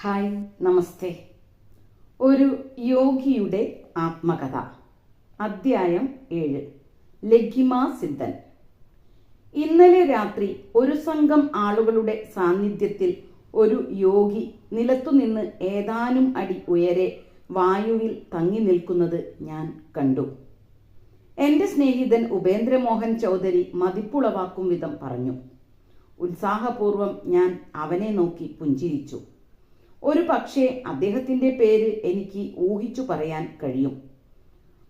Hi നമസ്തേ. ഒരു യോഗിയുടെ ആത്മകഥ. അദ്ധ്യായം ഏഴ്. ലഗിമ സിദ്ധൻ. ഇന്നലെ രാത്രി ഒരു സംഘം ആളുകളുടെ സാന്നിധ്യത്തിൽ ഒരു യോഗി നിലത്തുനിന്ന് ഏതാനും അടി ഉയരെ വായുവിൽ തങ്ങി നിൽക്കുന്നത് ഞാൻ കണ്ടു. എന്റെ സ്നേഹിതൻ ഉപേന്ദ്രമോഹൻ ചൗധരി മതിപ്പുളവാക്കും വിധം പറഞ്ഞു. ഉത്സാഹപൂർവം ഞാൻ അവനെ നോക്കി പുഞ്ചിരിച്ചു. ഒരു പക്ഷേ അദ്ദേഹത്തിന്റെ പേര് എനിക്ക് ഊഹിച്ചു പറയാൻ കഴിയും.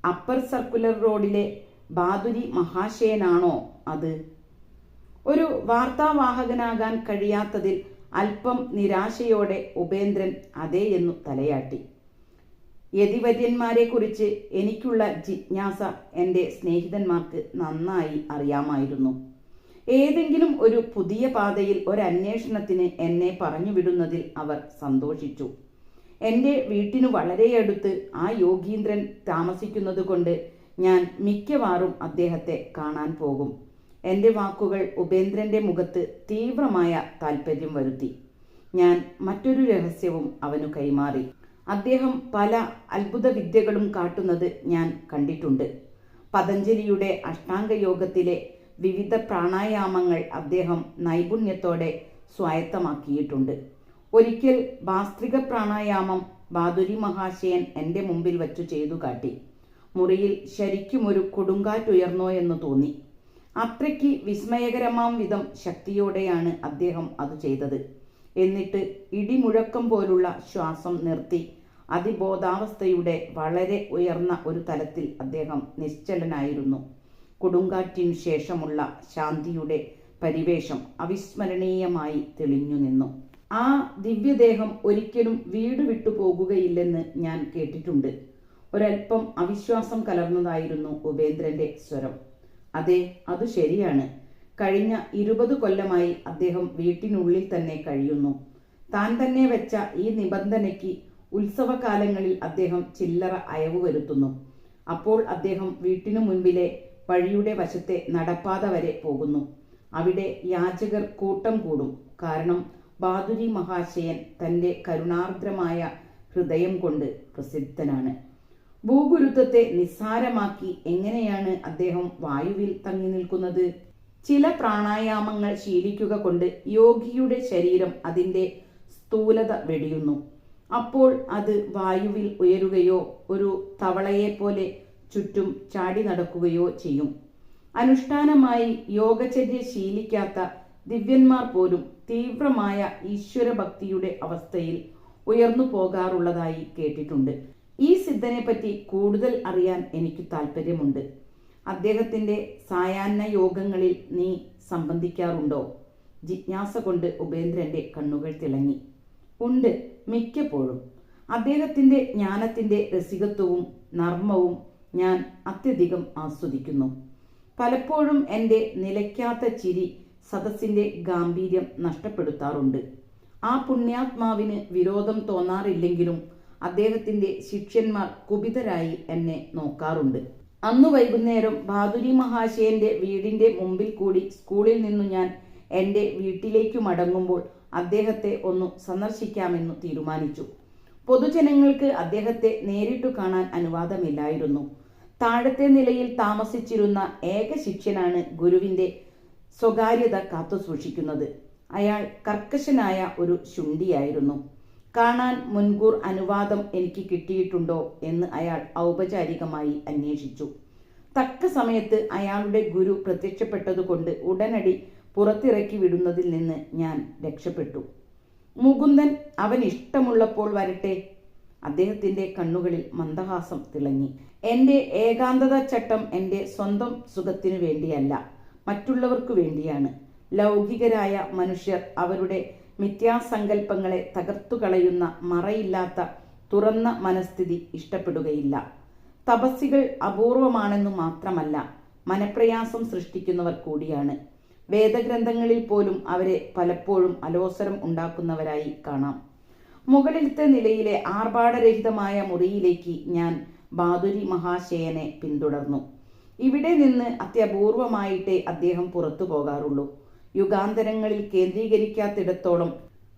അപ്പർ സർക്കുലർ റോഡിലെ ബാദുരി മഹാശയനാണോ അത്? ഒരു വാർത്താവാഹകനാകാൻ കഴിയാത്തതിൽ അല്പം നിരാശയോടെ ഉപേന്ദ്രൻ അതേ എന്നു തലയാട്ടി. യതിവര്യന്മാരെ കുറിച്ച് എനിക്കുള്ള ജിജ്ഞാസ എന്റെ സ്നേഹിതന്മാർക്ക് നന്നായി അറിയാമായിരുന്നു. ഏതെങ്കിലും ഒരു പുതിയ പാതയിൽ ഒരു എന്നെ പറഞ്ഞു വിടുന്നതിൽ അവർ സന്തോഷിച്ചു. എന്റെ വീട്ടിനു വളരെ അടുത്ത് ആ യോഗീന്ദ്രൻ താമസിക്കുന്നത് കൊണ്ട് ഞാൻ മിക്കവാറും അദ്ദേഹത്തെ കാണാൻ പോകും. എന്റെ വാക്കുകൾ ഉപേന്ദ്രന്റെ മുഖത്ത് തീവ്രമായ താല്പര്യം വരുത്തി. ഞാൻ മറ്റൊരു രഹസ്യവും അവനു കൈമാറി. അദ്ദേഹം പല അത്ഭുത വിദ്യകളും കാട്ടുന്നത് ഞാൻ കണ്ടിട്ടുണ്ട്. പതഞ്ജലിയുടെ അഷ്ടാംഗ യോഗത്തിലെ വിവിധ പ്രാണായാമങ്ങൾ അദ്ദേഹം നൈപുണ്യത്തോടെ സ്വായത്തമാക്കിയിട്ടുണ്ട്. ഒരിക്കൽ ഭാസ്ത്രിക പ്രാണായാമം ബാദുരി മഹാശയൻ എന്റെ മുമ്പിൽ വച്ചു ചെയ്തു കാട്ടി. മുറിയിൽ ശരിക്കും ഒരു കൊടുങ്കാറ്റുയർന്നോ എന്ന് തോന്നി. അത്രയ്ക്ക് വിസ്മയകരമാം വിധം ശക്തിയോടെയാണ് അദ്ദേഹം അത് ചെയ്തത്. എന്നിട്ട് ഇടിമുഴക്കം പോലുള്ള ശ്വാസം നിർത്തി അതിബോധാവസ്ഥയുടെ വളരെ ഉയർന്ന ഒരു തലത്തിൽ അദ്ദേഹം നിശ്ചലനായിരുന്നു. കൊടുങ്കാറ്റിനു ശേഷമുള്ള ശാന്തിയുടെ പരിവേഷം അവിസ്മരണീയമായി തെളിഞ്ഞു നിന്നു. ആ ദിവ്യദേഹം ഒരിക്കലും വീട് വിട്ടു പോകുകയില്ലെന്ന് ഞാൻ കേട്ടിട്ടുണ്ട്. ഒരൽപ്പം അവിശ്വാസം കലർന്നതായിരുന്നു ഉപേന്ദ്രന്റെ സ്വരം. അതെ അത് ശരിയാണ്. കഴിഞ്ഞ ഇരുപത് കൊല്ലമായി അദ്ദേഹം വീട്ടിനുള്ളിൽ തന്നെ കഴിയുന്നു. താൻ തന്നെ വെച്ച ഈ നിബന്ധനയ്ക്ക് ഉത്സവകാലങ്ങളിൽ അദ്ദേഹം ചില്ലറ അയവ് വരുത്തുന്നു അപ്പോൾ അദ്ദേഹം വീട്ടിനു മുൻപിലെ വഴിയുടെ വശത്തെ നടപ്പാത വരെ പോകുന്നു. അവിടെ യാചകർ കൂട്ടം കൂടും. കാരണം ബാദുരി മഹാശയൻ തന്റെ കരുണാർദ്രമായ ഹൃദയം കൊണ്ട് പ്രസിദ്ധനാണ്. ഭൂഗുരുത്വത്തെ നിസ്സാരമാക്കി എങ്ങനെയാണ് അദ്ദേഹം വായുവിൽ തങ്ങി നിൽക്കുന്നത്? ചില പ്രാണായാമങ്ങൾ ശീലിക്കുക കൊണ്ട് യോഗിയുടെ ശരീരം അതിന്റെ സ്ഥൂലത വെടിയുന്നു. അപ്പോൾ അത് വായുവിൽ ഉയരുകയോ ഒരു തവളയെപ്പോലെ ചുറ്റും ചാടി നടക്കുകയോ ചെയ്യും. അനുഷ്ഠാനമായി യോഗചര്യ ശീലിക്കാത്ത ദിവ്യന്മാർ പോലും തീവ്രമായ ഈശ്വരഭക്തിയുടെ അവസ്ഥയിൽ ഉയർന്നു പോകാറുള്ളതായി കേട്ടിട്ടുണ്ട്. ഈ സിദ്ധനെ പറ്റി കൂടുതൽ അറിയാൻ എനിക്ക് താല്പര്യമുണ്ട് അദ്ദേഹത്തിന്റെ സായാഹ്ന യോഗങ്ങളിൽ നീ സംബന്ധിക്കാറുണ്ടോ? ജിജ്ഞാസ കൊണ്ട് ഉപേന്ദ്രന്റെ കണ്ണുകൾ തിളങ്ങി. ഉണ്ട് മിക്കപ്പോഴും. അദ്ദേഹത്തിന്റെ ജ്ഞാനത്തിന്റെ രസികത്വവും നർമ്മവും ഞാൻ അത്യധികം ആസ്വദിക്കുന്നു. പലപ്പോഴും എന്റെ നിലയ്ക്കാത്ത ചിരി സദസ്സിന്റെ ഗാംഭീര്യം നഷ്ടപ്പെടുത്താറുണ്ട്. ആ പുണ്യാത്മാവിന് വിരോധം തോന്നാറില്ലെങ്കിലും അദ്ദേഹത്തിന്റെ ശിഷ്യന്മാർ കുപിതരായി എന്നെ നോക്കാറുണ്ട്. അന്ന് വൈകുന്നേരം ബാദുരി മഹാശയന്റെ വീടിന്റെ മുമ്പിൽ കൂടി സ്കൂളിൽ നിന്നു ഞാൻ എന്റെ വീട്ടിലേക്കു മടങ്ങുമ്പോൾ അദ്ദേഹത്തെ ഒന്ന് സന്ദർശിക്കാമെന്നു തീരുമാനിച്ചു. പൊതുജനങ്ങൾക്ക് അദ്ദേഹത്തെ നേരിട്ടു കാണാൻ അനുവാദമില്ലായിരുന്നു. താഴത്തെ നിലയിൽ താമസിച്ചിരുന്ന ഏക ശിഷ്യനാണ് ഗുരുവിന്റെ സ്വകാര്യത കാത്തുസൂക്ഷിക്കുന്നത് അയാൾ കർക്കശനായ ഒരു ശുണ്ടിയായിരുന്നു കാണാൻ മുൻകൂർ അനുവാദം എനിക്ക് കിട്ടിയിട്ടുണ്ടോ എന്ന് അയാൾ ഔപചാരികമായി അന്വേഷിച്ചു. തക്ക സമയത്ത് അയാളുടെ ഗുരു പ്രത്യക്ഷപ്പെട്ടതുകൊണ്ട് ഉടനടി പുറത്തിറക്കി വിടുന്നതിൽ നിന്ന് ഞാൻ രക്ഷപ്പെട്ടു. മുകുന്ദൻ അവൻ ഇഷ്ടമുള്ളപ്പോൾ വരട്ടെ. അദ്ദേഹത്തിന്റെ കണ്ണുകളിൽ മന്ദഹാസം തിളങ്ങി. എന്റെ ഏകാന്തത ചട്ടം എന്റെ സ്വന്തം സുഖത്തിനു വേണ്ടിയല്ല മറ്റുള്ളവർക്കു വേണ്ടിയാണ്. ലൗകികരായ മനുഷ്യർ അവരുടെ മിഥ്യാസങ്കല്പങ്ങളെ തകർത്തു കളയുന്ന മറയില്ലാത്ത തുറന്ന മനസ്ഥിതി ഇഷ്ടപ്പെടുകയില്ല. തപസ്സികൾ അപൂർവമാണെന്നു മാത്രമല്ല മനപ്രയാസം സൃഷ്ടിക്കുന്നവർ കൂടിയാണ്. വേദഗ്രന്ഥങ്ങളിൽ പോലും അവരെ പലപ്പോഴും അലോസരം ഉണ്ടാക്കുന്നവരായി കാണാം. മുകളിലത്തെ നിലയിലെ ആർഭാടരഹിതമായ മുറിയിലേക്ക് ഞാൻ ബാദുരി മഹാശയനെ പിന്തുടർന്നു. ഇവിടെ നിന്ന് അത്യപൂർവമായിട്ടേ അദ്ദേഹം പുറത്തു പോകാറുള്ളൂ. യുഗാന്തരങ്ങളിൽ കേന്ദ്രീകരിക്കാത്തിടത്തോളം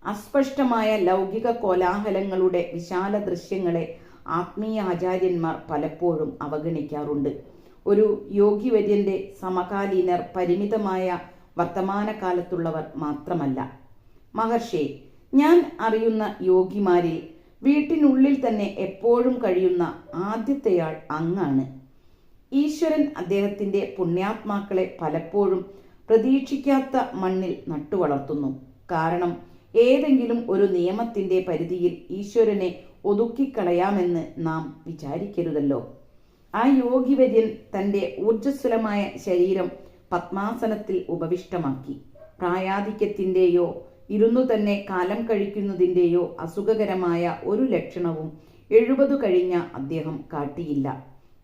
അസ്പഷ്ടമായ ലൗകിക കോലാഹലങ്ങളുടെ വിശാല ദൃശ്യങ്ങളെ ആത്മീയ ആചാര്യന്മാർ പലപ്പോഴും അവഗണിക്കാറുണ്ട്. ഒരു യോഗിവര്യന്റെ സമകാലീനർ പരിമിതമായ വർത്തമാനകാലത്തുള്ളവർ മാത്രമല്ല. മഹർഷി ഞാൻ അറിയുന്ന യോഗിമാരിൽ വീട്ടിനുള്ളിൽ തന്നെ എപ്പോഴും കഴിയുന്ന ആദ്യത്തെയാൾ അങ്ങാണ്. ഈശ്വരൻ അദ്ദേഹത്തിന്റെ പുണ്യാത്മാക്കളെ പലപ്പോഴും പ്രതീക്ഷിക്കാത്ത മണ്ണിൽ നട്ടുവളർത്തുന്നു. കാരണം ഏതെങ്കിലും ഒരു നിയമത്തിന്റെ പരിധിയിൽ ഈശ്വരനെ ഒതുക്കിക്കളയാമെന്ന് നാം വിചാരിക്കരുതല്ലോ. ആ യോഗിവര്യൻ തന്റെ ഊർജസ്വലമായ ശരീരം പത്മാസനത്തിൽ ഉപവിഷ്ടമാക്കി. പ്രായാധിക്യത്തിന്റെയോ ഇരുന്നു തന്നെ കാലം കഴിക്കുന്നതിന്റെയോ അസുഖകരമായ ഒരു ലക്ഷണവും എഴുപതു കഴിഞ്ഞ അദ്ദേഹം കാട്ടിയില്ല.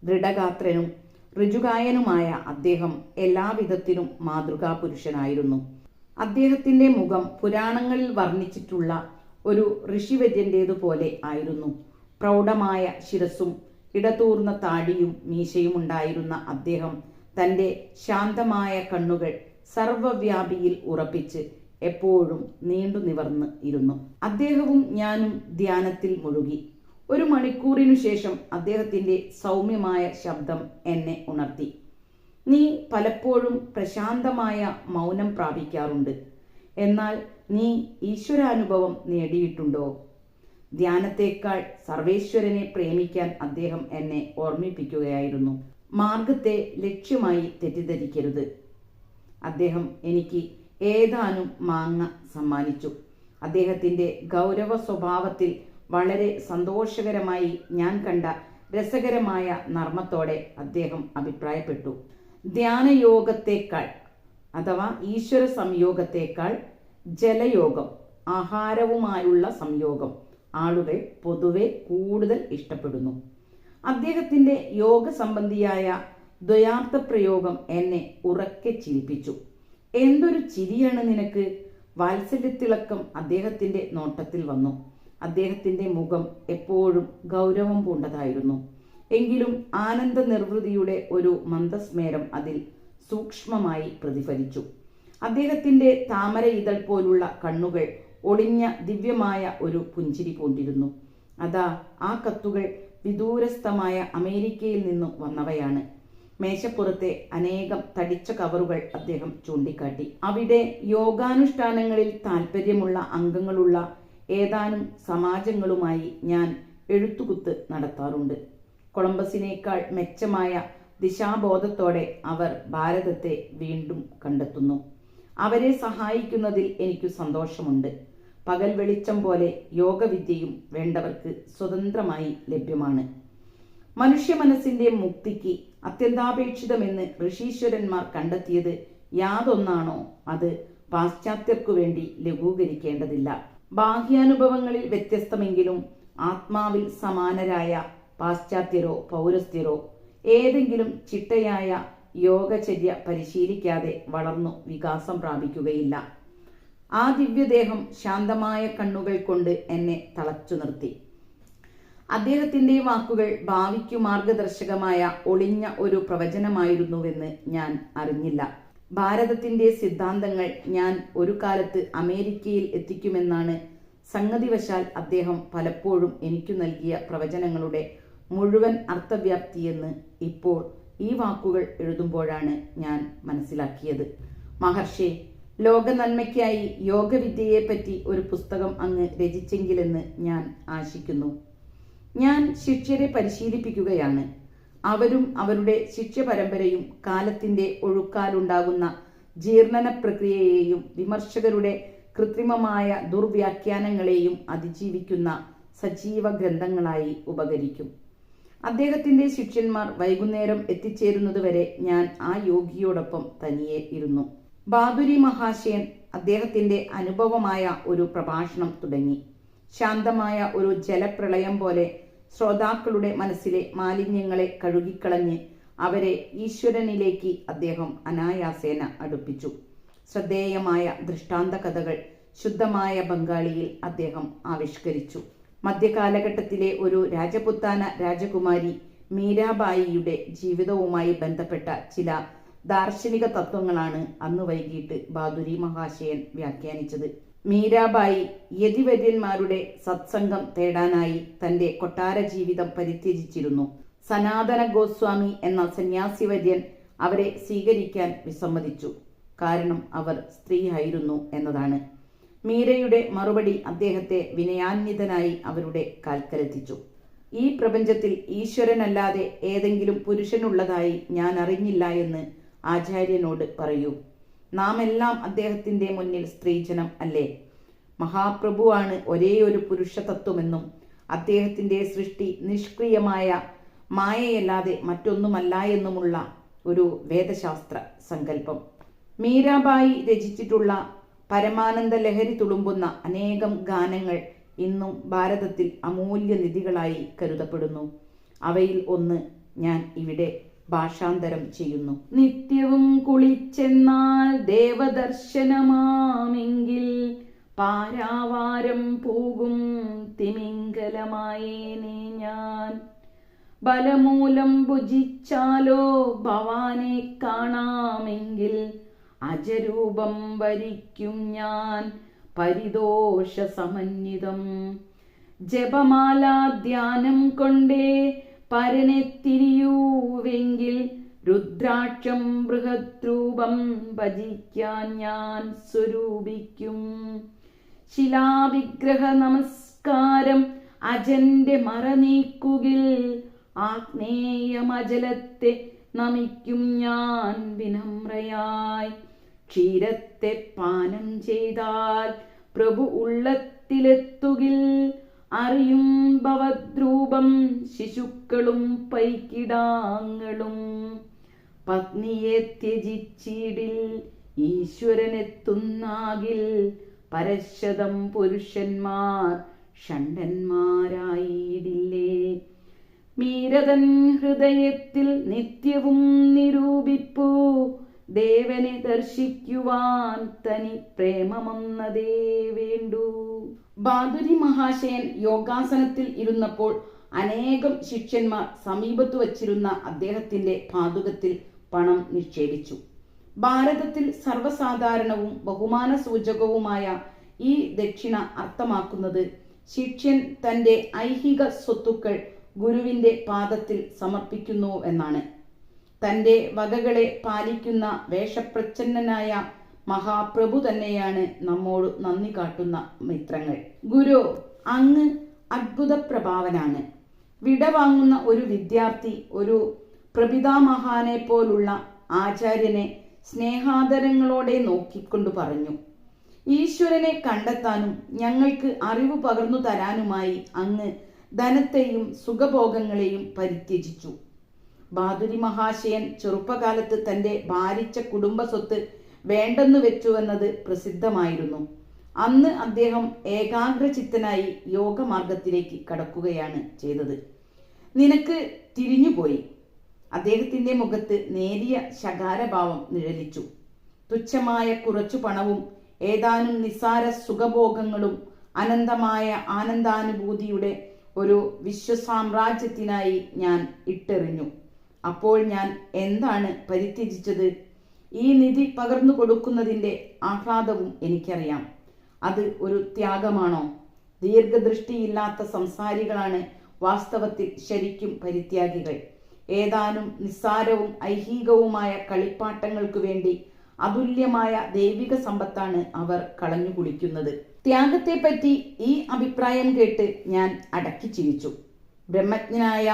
ദൃഢഗാത്രനും ഋജുകായനുമായ അദ്ദേഹം എല്ലാവിധത്തിലും മാതൃകാ പുരുഷനായിരുന്നു അദ്ദേഹത്തിന്റെ മുഖം പുരാണങ്ങളിൽ വർണിച്ചിട്ടുള്ള ഒരു ഋഷിവര്യന്റേതുപോലെ ആയിരുന്നു. പ്രൗഢമായ ശിരസും ഇടതൂർന്ന താടിയും മീശയും ഉണ്ടായിരുന്ന അദ്ദേഹം തന്റെ ശാന്തമായ കണ്ണുകൾ സർവവ്യാപിയിൽ ഉറപ്പിച്ച് എപ്പോഴും നീണ്ടു നിവർന്ന് ഇരുന്നു. അദ്ദേഹവും ഞാനും ധ്യാനത്തിൽ മുഴുകി. ഒരു മണിക്കൂറിനു ശേഷം അദ്ദേഹത്തിന്റെ സൗമ്യമായ ശബ്ദം എന്നെ ഉണർത്തി. നീ പലപ്പോഴും പ്രശാന്തമായ മൗനം പ്രാപിക്കാറുണ്ട്. എന്നാൽ നീ ഈശ്വരാനുഭവം നേടിയിട്ടുണ്ടോ? ധ്യാനത്തേക്കാൾ സർവേശ്വരനെ പ്രേമിക്കാൻ അദ്ദേഹം എന്നെ ഓർമ്മിപ്പിക്കുകയായിരുന്നു. മാർഗത്തെ ലക്ഷ്യമായി തെറ്റിദ്ധരിക്കരുത്. അദ്ദേഹം എനിക്ക് ഏതാനും മാങ്ങ സമ്മാനിച്ചു. അദ്ദേഹത്തിന്റെ ഗൗരവ സ്വഭാവത്തിൽ വളരെ സന്തോഷകരമായി ഞാൻ കണ്ട രസകരമായ നർമ്മത്തോടെ അദ്ദേഹം അഭിപ്രായപ്പെട്ടു. ധ്യാനയോഗത്തേക്കാൾ അഥവാ ഈശ്വര സംയോഗത്തേക്കാൾ ജലയോഗം ആഹാരവുമായുള്ള സംയോഗം ആളുകൾ പൊതുവെ കൂടുതൽ ഇഷ്ടപ്പെടുന്നു. അദ്ദേഹത്തിന്റെ യോഗ സംബന്ധിയായ ദ്വയാർത്ഥ പ്രയോഗം എന്നെ ഉറക്കെ ചിരിപ്പിച്ചു. എന്തൊരു ചിരിയാണ് നിനക്ക്? വാത്സല്യത്തിളക്കം അദ്ദേഹത്തിന്റെ നോട്ടത്തിൽ വന്നു. അദ്ദേഹത്തിന്റെ മുഖം എപ്പോഴും ഗൗരവം പൂണ്ടതായിരുന്നു. എങ്കിലും ആനന്ദ നിർവൃതിയുടെ ഒരു മന്ദസ്മേരം അതിൽ സൂക്ഷ്മമായി പ്രതിഫലിച്ചു. അദ്ദേഹത്തിന്റെ താമര ഇതൾ പോലുള്ള കണ്ണുകൾ ഒളിഞ്ഞ ദിവ്യമായ ഒരു പുഞ്ചിരി പൂണ്ടിരുന്നു. അതാ ആ കത്തുകൾ വിദൂരസ്ഥമായ അമേരിക്കയിൽ നിന്നും വന്നവയാണ്. മേശപ്പുറത്തെ അനേകം തടിച്ച കവറുകൾ അദ്ദേഹം ചൂണ്ടിക്കാട്ടി. അവിടെ യോഗാനുഷ്ഠാനങ്ങളിൽ താല്പര്യമുള്ള അംഗങ്ങളുള്ള ഏതാനും സമാജങ്ങളുമായി ഞാൻ എഴുത്തുകുത്ത് നടത്താറുണ്ട്. കൊളംബസിനേക്കാൾ മെച്ചമായ ദിശാബോധത്തോടെ അവർ ഭാരതത്തെ വീണ്ടും കണ്ടെത്തുന്നു. അവരെ സഹായിക്കുന്നതിൽ എനിക്ക് സന്തോഷമുണ്ട്. പകൽ വെളിച്ചം പോലെ യോഗവിദ്യയും വേണ്ടവർക്ക് സ്വതന്ത്രമായി ലഭ്യമാണ്. മനുഷ്യ മനസ്സിന്റെ മുക്തിക്ക് അത്യന്താപേക്ഷിതമെന്ന് ഋഷീശ്വരന്മാർ കണ്ടെത്തിയത് യാതൊന്നാണോ? അത് പാശ്ചാത്യർക്കു വേണ്ടി ലഘൂകരിക്കേണ്ടതില്ല. ബാഹ്യാനുഭവങ്ങളിൽ വ്യത്യസ്തമെങ്കിലും ആത്മാവിൽ സമാനരായ പാശ്ചാത്യരോ പൗരസ്ത്യരോ ഏതെങ്കിലും ചിട്ടയായ യോഗചര്യ പരിശീലിക്കാതെ വളർന്നു വികാസം പ്രാപിക്കുകയില്ല. ആ ദിവ്യദേഹം ശാന്തമായ കണ്ണുകൾ കൊണ്ട് എന്നെ തളച്ചു നിർത്തി. അദ്ദേഹത്തിന്റെ വാക്കുകൾ ഭാവിക്കു മാർഗദർശകമായ ഒളിഞ്ഞ ഒരു പ്രവചനമായിരുന്നുവെന്ന് ഞാൻ അറിഞ്ഞില്ല. ഭാരതത്തിന്റെ സിദ്ധാന്തങ്ങൾ ഞാൻ ഒരു കാലത്ത് അമേരിക്കയിൽ എത്തിക്കുമെന്നാണ് സംഗതിവശാൽ അദ്ദേഹം പലപ്പോഴും എനിക്കു നൽകിയ പ്രവചനങ്ങളുടെ മുഴുവൻ അർത്ഥവ്യാപ്തിയെന്ന് ഇപ്പോൾ ഈ വാക്കുകൾ എഴുതുമ്പോഴാണ് ഞാൻ മനസ്സിലാക്കിയത്. മഹർഷി ലോക നന്മയ്ക്കായി യോഗവിദ്യയെപ്പറ്റി ഒരു പുസ്തകം അങ്ങ് രചിച്ചെങ്കിലെന്ന് ഞാൻ ആശിക്കുന്നു. ഞാൻ ശിഷ്യരെ പരിശീലിപ്പിക്കുകയാണ്. അവരും അവരുടെ ശിക്ഷ പരമ്പരയും കാലത്തിന്റെ ഒഴുക്കാലുണ്ടാകുന്ന ജീർണന പ്രക്രിയയെയും വിമർശകരുടെ കൃത്രിമമായ ദുർവ്യാഖ്യാനങ്ങളെയും അതിജീവിക്കുന്ന സജീവ ഗ്രന്ഥങ്ങളായി ഉപകരിക്കും. അദ്ദേഹത്തിന്റെ ശിഷ്യന്മാർ വൈകുന്നേരം എത്തിച്ചേരുന്നതുവരെ ഞാൻ ആ യോഗിയോടൊപ്പം തനിയെ ഇരുന്നു. ബാദുരി മഹാശയൻ അദ്ദേഹത്തിന്റെ അനുഭവമായ ഒരു പ്രഭാഷണം തുടങ്ങി. ശാന്തമായ ഒരു ജലപ്രളയം പോലെ ശ്രോതാക്കളുടെ മനസ്സിലെ മാലിന്യങ്ങളെ കഴുകിക്കളഞ്ഞ് അവരെ ഈശ്വരനിലേക്ക് അദ്ദേഹം അനായാസേന അടുപ്പിച്ചു. ശ്രദ്ധേയമായ ദൃഷ്ടാന്ത കഥകൾ ശുദ്ധമായ ബംഗാളിയിൽ അദ്ദേഹം ആവിഷ്കരിച്ചു. മധ്യകാലഘട്ടത്തിലെ ഒരു രാജപുത്താന രാജകുമാരി മീരാബായിയുടെ ജീവിതവുമായി ബന്ധപ്പെട്ട ചില ദാർശനിക തത്വങ്ങളാണ് അന്ന് വൈകിട്ട് ബാദുരി മഹാശയൻ വ്യാഖ്യാനിച്ചത്. മീരാബായി യതിവര്യന്മാരുടെ സത്സംഗം തേടാനായി തന്റെ കൊട്ടാര ജീവിതം പരിത്യജിച്ചിരുന്നു. സനാതന ഗോസ്വാമി എന്ന സന്യാസിവര്യൻ അവരെ സ്വീകരിക്കാൻ വിസമ്മതിച്ചു. കാരണം അവർ സ്ത്രീയായിരുന്നു എന്നതാണ്. മീരയുടെ മറുപടി അദ്ദേഹത്തെ വിനയാന്വിതനായി അവരുടെ കാൽക്കലെത്തിച്ചു. ഈ പ്രപഞ്ചത്തിൽ ഈശ്വരനല്ലാതെ ഏതെങ്കിലും പുരുഷനുള്ളതായി ഞാൻ അറിഞ്ഞില്ല എന്ന് ആചാര്യനോട് പറയൂ നാം എല്ലാം അദ്ദേഹത്തിന്റെ മുന്നിൽ സ്ത്രീജനം അല്ലേ? മഹാപ്രഭുവാണ് ഒരേ ഒരു പുരുഷതത്വമെന്നും അദ്ദേഹത്തിന്റെ സൃഷ്ടി നിഷ്ക്രിയമായ മായയല്ലാതെ മറ്റൊന്നുമല്ല എന്നുമുള്ള ഒരു വേദശാസ്ത്ര സങ്കല്പം. മീരാബായി രചിച്ചിട്ടുള്ള പരമാനന്ദ ലഹരി തുളുമ്പുന്ന അനേകം ഗാനങ്ങൾ ഇന്നും ഭാരതത്തിൽ അമൂല്യ നിധികളായി കരുതപ്പെടുന്നു. അവയിൽ ഒന്ന് ഞാൻ ഇവിടെ ഭാഷാന്തരം ചെയ്യുന്നു. നിത്യവും കുളിച്ചെന്നാൽ ദേവദർശനമാമെങ്കിൽ പാരാവാരം പോകും തിമിംഗലമായി നീ ഞാൻ. ബലമൂലം ഭുജിച്ചാലോ ഭവാനെ കാണാമെങ്കിൽ അജരൂപം വരിക്കും ഞാൻ. പരിദോഷ സമന്വിതം ജപമാല ധ്യാനം കൊണ്ടേ പരനെ തിരിയൂവെങ്കിൽ രുദ്രാക്ഷം ബൃഹദ്രൂപം ഭജിക്കാൻ ഞാൻ സ്വരൂപിക്കും. ശിലാവിഗ്രഹ നമസ്കാരം അജന്റെ മറ നീക്കുകിൽ ആഗ്നേയമജലത്തെ നമിക്കും ഞാൻ വിനമ്രയായി. ക്ഷീരത്തെ പാനം ചെയ്താൽ പ്രഭു ഉള്ളത്തിലെത്തുകിൽ അറിയും ഭവദ്രൂപം ശിശുക്കളും പൈക്കിടാങ്ങളും പത്നിയെ ത്യജിച്ചിടിൽ ഈശ്വരനെത്തുന്നാകിൽ പരശതം പുരുഷന്മാർ ഷണ്ടന്മാരായിടില്ലേ മീരതൻ ഹൃദയത്തിൽ നിത്യവും നിരൂപിപ്പൂ. ദേവനെ ദർശിക്കുവാൻ തനി പ്രേമമെന്നതേ വേണ്ടു. ബാദുരി മഹാശയൻ യോഗാസനത്തിൽ ഇരുന്നപ്പോൾ അനേകം ശിഷ്യന്മാർ സമീപത്ത് വച്ചിരുന്ന അദ്ദേഹത്തിന്റെ പാതുകത്തിൽ പണം നിക്ഷേപിച്ചു. ഭാരതത്തിൽ സർവസാധാരണവും ബഹുമാന സൂചകവുമായ ഈ ദക്ഷിണ അർത്ഥമാക്കുന്നത് ശിഷ്യൻ തന്റെ ഐഹിക സ്വത്തുക്കൾ ഗുരുവിന്റെ പാദത്തിൽ സമർപ്പിക്കുന്നു എന്നാണ്. തന്റെ വകകളെ പാലിക്കുന്ന വേഷപ്രച്ഛന്നനായ മഹാപ്രഭു തന്നെയാണ് നമ്മോട് നന്ദി കാട്ടുന്ന മിത്രങ്ങൾ. ഗുരു അങ്ങ് അത്ഭുത പ്രഭാവനാണ് വിടവാങ്ങുന്ന ഒരു വിദ്യാർത്ഥി ഒരു പ്രപിതാമഹാനെ പോലുള്ള ആചാര്യനെ സ്നേഹാദരങ്ങളോടെ നോക്കിക്കൊണ്ട് പറഞ്ഞു. ഈശ്വരനെ കണ്ടെത്താനും ഞങ്ങൾക്ക് അറിവ് പകർന്നു തരാനുമായി അങ്ങ് ധനത്തെയും സുഖഭോഗങ്ങളെയും പരിത്യജിച്ചു. ബാദുരി മഹാശയൻ ചെറുപ്പകാലത്ത് തന്റെ ഭാരിച്ച കുടുംബ സ്വത്ത് വേണ്ടെന്നു വെച്ചുവെന്നത് പ്രസിദ്ധമായിരുന്നു. അന്ന് അദ്ദേഹം ഏകാഗ്രചിത്തനായി യോഗമാർഗത്തിലേക്ക് കടക്കുകയാണ് ചെയ്തത്. നിനക്ക് തിരിഞ്ഞുപോയി. അദ്ദേഹത്തിന്റെ മുഖത്ത് നേരിയ ശകാരഭാവം നിഴലിച്ചു. തുച്ഛമായ കുറച്ചു പണവും ഏതാനും നിസ്സാര സുഖഭോഗങ്ങളും അനന്തമായ ആനന്ദാനുഭൂതിയുടെ ഒരു വിശ്വസാമ്രാജ്യത്തിനായി ഞാൻ ഇട്ടെറിഞ്ഞു. അപ്പോൾ ഞാൻ എന്താണ് പരിത്യജിച്ചത്? ഈ നിധി പകർന്നു കൊടുക്കുന്നതിന്റെ ആഹ്ലാദവും എനിക്കറിയാം. അത് ഒരു ത്യാഗമാണോ? ദീർഘദൃഷ്ടിയില്ലാത്ത സംസാരികളാണ് വാസ്തവത്തിൽ ശരിക്കും പരിത്യാഗികൾ. ഏതാനും നിസ്സാരവും ഐഹികവുമായ കളിപ്പാട്ടങ്ങൾക്കു വേണ്ടി അതുല്യമായ ദൈവിക സമ്പത്താണ് അവർ കളഞ്ഞു കുളിക്കുന്നത്. ത്യാഗത്തെപ്പറ്റി ഈ അഭിപ്രായം കേട്ട് ഞാൻ അടക്കി ചിരിച്ചു. ബ്രഹ്മജ്ഞനായ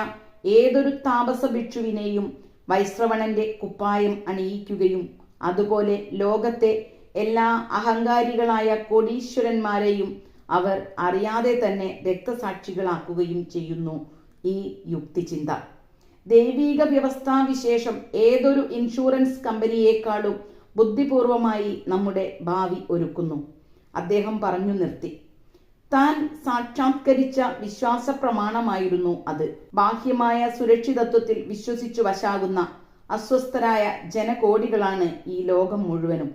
ഏതൊരു താപസ ഭിക്ഷുവിനെയും വൈശ്രവണന്റെ കുപ്പായം അണിയിക്കുകയും അതുപോലെ ലോകത്തെ എല്ലാ അഹങ്കാരികളായ കോടീശ്വരന്മാരെയും അവർ അറിയാതെ തന്നെ രക്തസാക്ഷികളാക്കുകയും ചെയ്യുന്നു ഈ യുക്തിചിന്ത. ദൈവീക വ്യവസ്ഥാവിശേഷം ഏതൊരു ഇൻഷുറൻസ് കമ്പനിയേക്കാളും ബുദ്ധിപൂർവമായി നമ്മുടെ ഭാവി ഒരുക്കുന്നു. അദ്ദേഹം പറഞ്ഞു നിർത്തി. താൻ സാക്ഷാത്കരിച്ച വിശ്വാസ പ്രമാണമായിരുന്നു അത്. ബാഹ്യമായ സുരക്ഷിതത്വത്തിൽ വിശ്വസിച്ചു വശാകുന്ന അസ്വസ്ഥരായ ജനകോടികളാണ് ഈ ലോകം മുഴുവനും.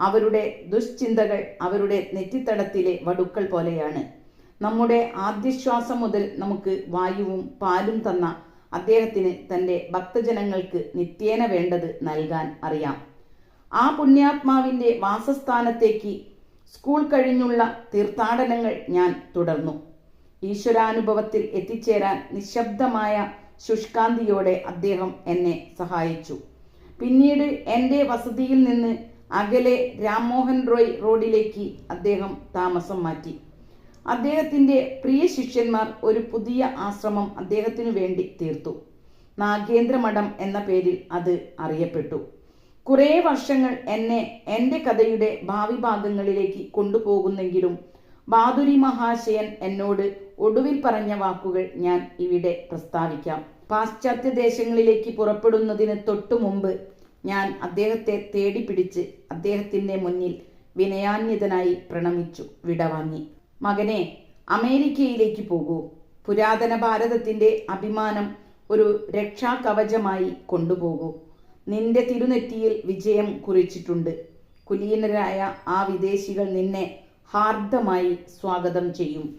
അവരുടെ ദുശ്ചിന്തകൾ അവരുടെ നെറ്റിത്തടത്തിലെ വടുക്കൾ പോലെയാണ്. നമ്മുടെ ആദ്യശ്വാസം മുതൽ നമുക്ക് വായുവും പാലും തന്ന അദ്ദേഹത്തിന് തന്റെ ഭക്തജനങ്ങൾക്ക് നിത്യേന വേണ്ടത് നൽകാൻ അറിയാം. ആ പുണ്യാത്മാവിന്റെ വാസസ്ഥാനത്തേക്ക് സ്കൂൾ കഴിഞ്ഞുള്ള തീർത്ഥാടനങ്ങൾ ഞാൻ തുടർന്നു. ഈശ്വരാനുഭവത്തിൽ എത്തിച്ചേരാൻ നിശബ്ദമായ ശുഷ്കാന്തിയോടെ അദ്ദേഹം എന്നെ സഹായിച്ചു. പിന്നീട് എന്റെ വസതിയിൽ നിന്ന് അകലെ രാംമോഹൻ റോയ് റോഡിലേക്ക് അദ്ദേഹം താമസം മാറ്റി. അദ്ദേഹത്തിന്റെ പ്രിയ ശിഷ്യന്മാർ ഒരു പുതിയ ആശ്രമം അദ്ദേഹത്തിനു വേണ്ടി തീർത്തു. നാഗേന്ദ്രമഠം എന്ന പേരിൽ അത് അറിയപ്പെട്ടു. കുറേ വർഷങ്ങൾ എന്നെ എന്റെ കഥയുടെ ഭാവി ഭാഗങ്ങളിലേക്ക് കൊണ്ടുപോകുന്നെങ്കിലും ബാദുരി മഹാശയൻ എന്നോട് ഒടുവിൽ പറഞ്ഞ വാക്കുകൾ ഞാൻ ഇവിടെ പ്രസ്താവിക്കാം. പാശ്ചാത്യ ദേശങ്ങളിലേക്ക് പുറപ്പെടുന്നതിന് തൊട്ടു മുമ്പ് ഞാൻ അദ്ദേഹത്തെ തേടി പിടിച്ച് അദ്ദേഹത്തിന്റെ മുന്നിൽ വിനയാന്യതനായി പ്രണമിച്ചു. വിടവാങ്ങി. മകനെ അമേരിക്കയിലേക്ക് പോകൂ. പുരാതന ഭാരതത്തിന്റെ അഭിമാനം ഒരു രക്ഷാകവചമായി കൊണ്ടുപോകൂ. നിന്റെ തിരുനെറ്റിയിൽ വിജയം കുറിച്ചിട്ടുണ്ട്. കുലീനരായ ആ വിദേശികൾ നിന്നെ ഹാർദമായി സ്വാഗതം ചെയ്യും.